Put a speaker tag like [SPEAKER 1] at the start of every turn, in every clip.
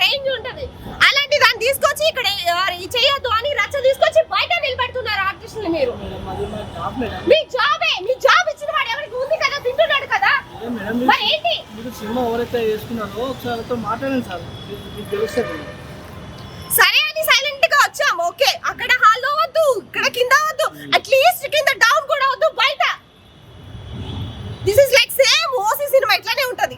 [SPEAKER 1] Range ఉంటది. అలాంటి దాన్ని తీసుకొచ్చి ఇక్కడ చేయొద్దు అని రచ్చ తీసుకొచ్చి బయట నిలబెడుతున్నారు ఆర్టిస్టులు మీరు.
[SPEAKER 2] మా జాబ్
[SPEAKER 1] మీ జాబే ఇచ్చిన వాడు ఎవరికి ఉంది కదా తింటున్నాడు కదా?
[SPEAKER 2] మీరు-
[SPEAKER 1] ఏంటి?
[SPEAKER 2] మీరు సినిమా ఎవరైతే చేసుకున్నారో ఒకసారి మాట్లాడండి సార్. మీకు తెలుస్తుంది.
[SPEAKER 1] సరే అని సైలెంట్గా వచ్చాం. ఓకే అక్కడ హాల్లో వద్దు ఇక్కడ కింద వద్దు. అట్లీస్ట్ కింద డౌన్ కూడా వద్దు బయట this is like same OC cinema ఇట్లానే ఉంటది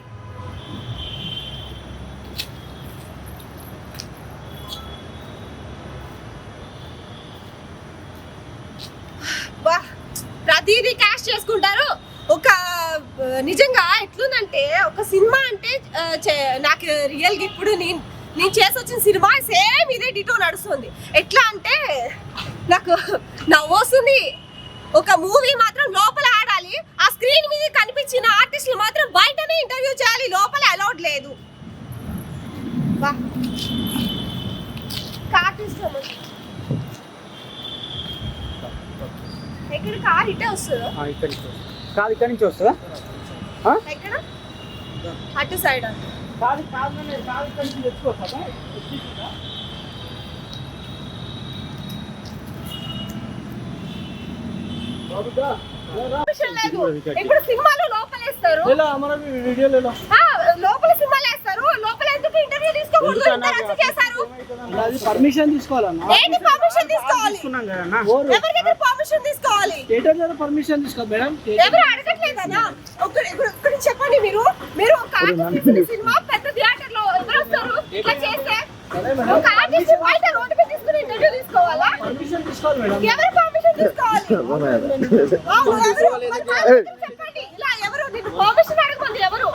[SPEAKER 1] వా ప్రతిదీ క్యాష్ చేసుకుంటారు. ఒక నిజంగా ఎట్లుందంటే ఒక సినిమా అంటే చే- నాకు రియల్ ఇప్పుడు నేను నేను చేసి వచ్చిన సినిమా సేమ్ ఇదే డిటో నడుస్తుంది. ఎట్లా అంటే నాకు నవ్వు వస్తుంది ఒక మూవీ మాత్రం లోపల ఆడాలి. ఆ స్క్రీన్ మీద కనిపించిన ఆర్టిస్టులు మాత్రం బయటనే ఇంటర్వ్యూ చేయాలి. లోపల అలౌడ్ లేదు. వా. ఆర్టిస్ట్ ఎక్కడ కార్ ఇటే వస్తుందా?
[SPEAKER 3] ఇక్కడి నుంచి కాదు ఇక్కడి నుంచి వస్తుందా?
[SPEAKER 1] ఎక్కడ? అటు సైడ్?
[SPEAKER 2] కాదు కాదు ఇక్కడి నుంచి తెచ్చుకోవచ్చా?
[SPEAKER 1] ఆప్షన్ లేదు. ఇప్పుడు సినిమాలు లోపలేస్తారు? లోపల సినిమాలు వేస్తారు. లోపల ఎందుకు ఇంటర్వ్యూ తీసుకోకూడదు? చేశారు?
[SPEAKER 2] అది పర్మిషన్ తీసుకోవాలన్నా?
[SPEAKER 1] ఏంటి పర్మిషన్ తీసుకోవాలి?
[SPEAKER 3] తీసుకున్నాం కదన్నా.
[SPEAKER 2] ఓరు
[SPEAKER 1] ఎవరి దగ్గర పర్మిషన్ తీసుకోవాలి?
[SPEAKER 2] థియేటర్ దగ్గర పర్మిషన్ తీసుకో మేడం.
[SPEAKER 1] ఎవరు అడగట్లేదనా ఒకటి ఇప్పుడు ఒకటి చెప్పండి మీరు. మీరు ఒక ఆర్టిస్ట్ సినిమా పెద్ద థియేటర్లో ఎవరు వస్తారు? ఇట్లా చేస్తే
[SPEAKER 2] సరే మేడం.
[SPEAKER 1] ఒక ఆర్టిస్ట్ బయట రోడ్డు మీద తీసుకుని ఇంటర్వ్యూ తీసుకోవాలా?
[SPEAKER 2] పర్మిషన్ తీసుకోవాలి మేడం.
[SPEAKER 1] ఎవరు పర్మిషన్ తీసుకోవాలి? చెప్పండి. ఇలా ఎవరు? నేను పర్మిషన్ అడగమంది ఎవరు?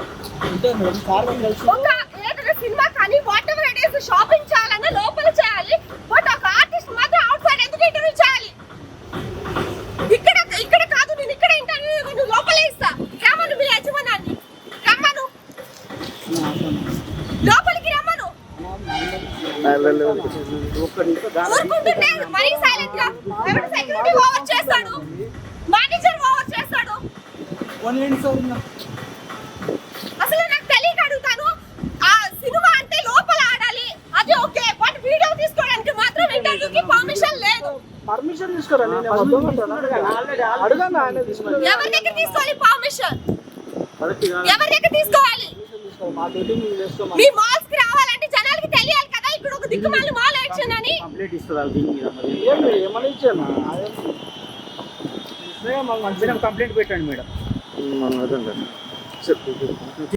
[SPEAKER 1] ఒక ఏదైనా సినిమా కానీ whatever it is shopping చేయాలన్నా లోపల చేయాలి బట్ ఒక ఆర్టిస్ట్ మాత్రం అవుట్ సైడ్ ఎందుకు ఇంటర్వ్యూ చేయాలి ఇక్కడ ఇక్కడ కాదు నేను ఇక్కడ ఇంటర్వ్యూ నువ్వు లోపలే ఇస్తా రమ్మను మీ యజమానాన్ని రమ్మను లోపలికి రమ్మను. ఊరుకుంటుంటే మరీ సైలెంట్గా. ఎవరు సెక్యూరిటీ ఓవర్ చేస్తాడు? మేనేజర్ ఓవర్ చేస్తాడు? అసలు నాకు తెలియక అడుగుతాను. ఆ సినిమా అంటే లోపల ఆడాలి. అది ఓకే బట్ వీడియో తీసుకోవడానికి మాత్రం ఇంటర్వ్యూకి పర్మిషన్ లేదు.
[SPEAKER 2] పర్మిషన్ తీసుకోరా?
[SPEAKER 1] ఎవరి దగ్గర తీసుకోవాలి పర్మిషన్ ఎవరి దగ్గర తీసుకోవాలి?
[SPEAKER 2] మా డ్యూటీ మేము చేసుకోమా
[SPEAKER 1] మీ మాల్స్కి రావాలంటే జనాలకి తెలియాలి కదా ఇక్కడ ఒక దిక్కుమాలి మాల్ యాక్షన్ అని.
[SPEAKER 3] కంప్లీట్ ఇస్తుందా దీని మీద
[SPEAKER 2] మరి? ఏమని ఇచ్చాను
[SPEAKER 3] మేడం కంప్లైంట్ పెట్టండి మేడం.